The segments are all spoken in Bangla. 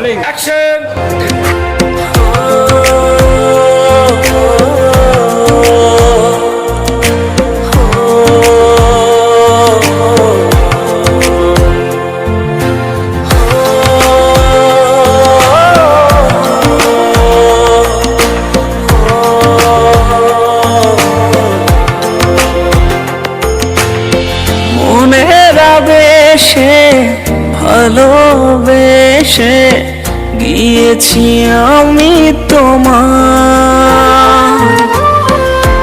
অ্যাকশন মনের আবেশে ভালোবেসে গিয়েছি আমি তোমার।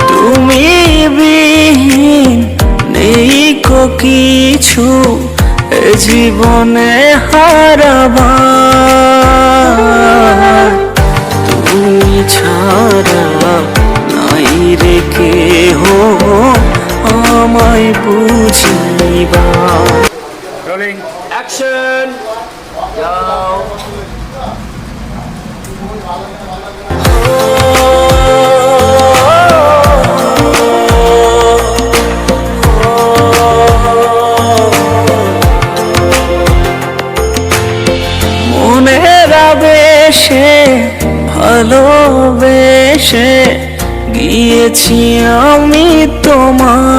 তুমি বিহীন নেই কো কিছু জীবনে হারাবার। তুমি ছাড়া নাই রে কেহ আমায় বুঝিবা রোলিং অ্যাকশন যাও মনের আবেশে ভালোবেসে গিয়েছি আমি তোমার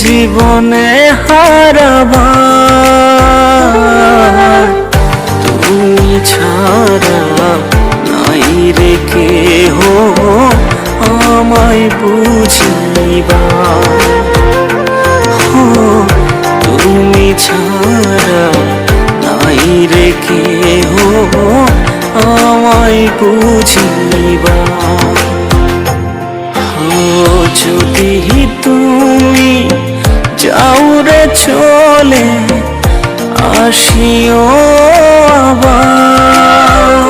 জীবনে হারাবার তুমি ছাড়া নাই রে কেহ আমায় বুঝিবা। তুমি ছাড়া নাই রে কেহ আমায় বুঝিবা। ও যদি তুমি চলে আসিও আবার।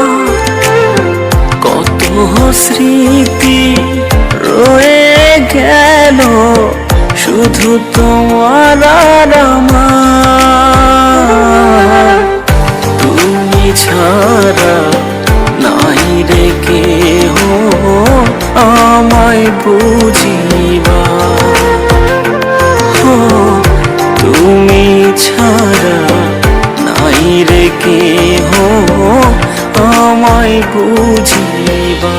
কত স্মৃতি রয়ে গেল শুধু তোমার আর বাইরে কেহ আমায় বুঝিবা?